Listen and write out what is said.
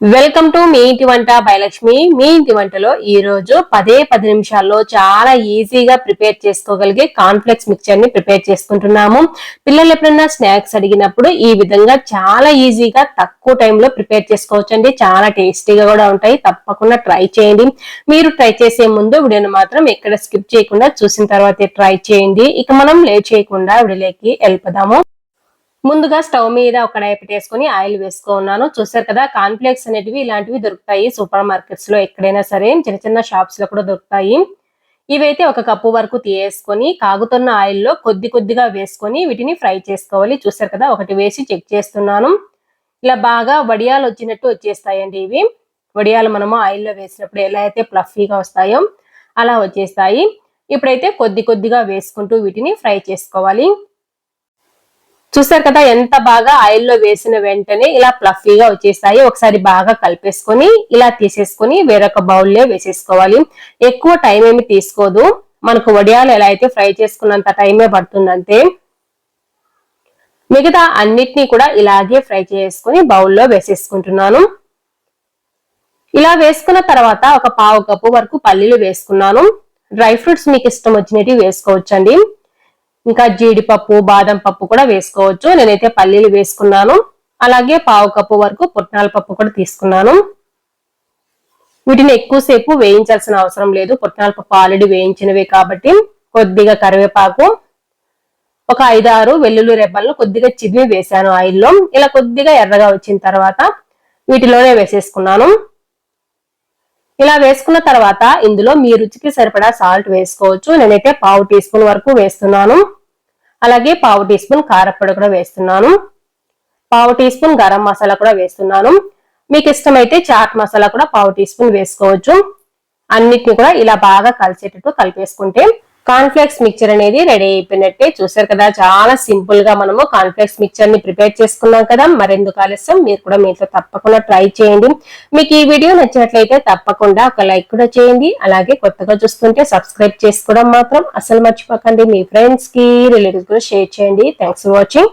Welcome to me ఇంటి వంట భయలక్ష్మి మీ ఇంటి వంటలో ఈ రోజు పదే పది నిమిషాల్లో చాలా ఈజీగా ప్రిపేర్ చేసుకోగలిగే కాన్ఫ్లెక్స్ మిక్చర్ని ప్రిపేర్ చేసుకుంటున్నాము. పిల్లలు ఎప్పుడైనా స్నాక్స్ అడిగినప్పుడు ఈ విధంగా చాలా ఈజీగా తక్కువ టైంలో ప్రిపేర్ చేసుకోవచ్చు అండి చాలా టేస్టీగా కూడా ఉంటాయి. తప్పకుండా ట్రై చేయండి. మీరు ట్రై చేసే ముందు వీడియోని మాత్రం ఎక్కడ స్కిప్ చేయకుండా చూసిన తర్వాత ట్రై చేయండి. ఇక మనం లేట్ చేయకుండా వీడియోలోకి వెళ్ళిపోదాము. ముందుగా స్టవ్ మీద ఒక కడాయి పెట్టేసుకొని ఆయిల్ వేసుకున్నాను. చూసారు కదా కాన్ఫ్లేక్స్ అనేటివి ఇలాంటివి దొరుకుతాయి సూపర్ మార్కెట్స్లో ఎక్కడైనా సరే. చిన్న చిన్న షాప్స్లో కూడా దొరుకుతాయి. ఇవైతే ఒక కప్పు వరకు తీయేసుకొని కాగుతున్న ఆయిల్లో కొద్ది కొద్దిగా వేసుకొని వీటిని ఫ్రై చేసుకోవాలి. చూసారు కదా ఒకటి వేసి చెక్ చేస్తున్నాను. ఇలా బాగా వడియాలు వచ్చినట్టు వచ్చేస్తాయండి ఇవి. వడియాలు మనము ఆయిల్లో వేసినప్పుడు ఎలా అయితే ప్లఫీగా వస్తాయో అలా వచ్చేస్తాయి. ఇప్పుడైతే కొద్ది కొద్దిగా వేసుకుంటూ వీటిని ఫ్రై చేసుకోవాలి. చూసారు కదా ఎంత బాగా ఆయిల్లో వేసిన వెంటనే ఇలా ప్లఫీగా వచ్చేస్తాయి ఒకసారి బాగా కలిపేసుకొని ఇలా తీసేసుకొని వేరొక బౌల్లో వేసేసుకోవాలి. ఎక్కువ టైం ఏమి తీసుకోదు. మనకు వడియాలు ఎలా అయితే ఫ్రై చేసుకున్నంత టైమే పడుతుందంటే మిగతా అన్నిటినీ కూడా ఇలాగే ఫ్రై చేసుకుని బౌల్లో వేసేసుకుంటున్నాను. ఇలా వేసుకున్న తర్వాత ఒక పావు కప్పు వరకు పల్లీలు వేసుకున్నాను. డ్రై ఫ్రూట్స్ మీకు ఇష్టం వచ్చినవి వేసుకోవచ్చండి. ఇంకా జీడిపప్పు బాదం పప్పు కూడా వేసుకోవచ్చు. నేనైతే పల్లీలు వేసుకున్నాను. అలాగే పావు కప్పు వరకు పుట్నాల పప్పు కూడా తీసుకున్నాను. వీటిని ఎక్కువసేపు వేయించాల్సిన అవసరం లేదు. పుట్నాల పప్పు ఆల్రెడీ వేయించినవే కాబట్టి కొద్దిగా కరివేపాకు ఒక ఐదు ఆరు వెల్లుల్లి రెబ్బలను కొద్దిగా చిదిమి వేసాను ఆయిల్లో. ఇలా కొద్దిగా ఎర్రగా వచ్చిన తర్వాత వీటిలోనే వేసేసుకున్నాను. ఇలా వేసుకున్న తర్వాత ఇందులో మీ రుచికి సరిపడా సాల్ట్ వేసుకోవచ్చు. నేనైతే పావు టీ స్పూన్ వరకు వేస్తున్నాను. అలాగే పావు టీ స్పూన్ కారప్పొడి కూడా వేస్తున్నాను. పావు టీ స్పూన్ గరం మసాలా కూడా వేస్తున్నాను. మీకు ఇష్టమైతే చాట్ మసాలా కూడా పావు టీ స్పూన్ వేసుకోవచ్చు. అన్నిటిని కూడా ఇలా బాగా కలిసేటట్టు కలిపేసుకుంటే కాన్ఫ్లెక్స్ మిక్చర్ అనేది రెడీ అయిపోయినట్టే చూసారు కదా. చాలా సింపుల్గా మనము కాన్ఫ్లెక్స్ మిక్చర్ని ప్రిపేర్ చేసుకున్నాం కదా. మరెందుకు ఆలస్యం? మీరు కూడా మీతో తప్పకుండా ట్రై చేయండి. మీకు ఈ వీడియో నచ్చినట్లయితే తప్పకుండా ఒక లైక్ కూడా చేయండి. అలాగే కొత్తగా చూస్తుంటే సబ్స్క్రైబ్ చేసుకోవడం మాత్రం అసలు మర్చిపోకండి. మీ ఫ్రెండ్స్కి రిలేటివ్స్ కూడా షేర్ చేయండి. Thanks for watching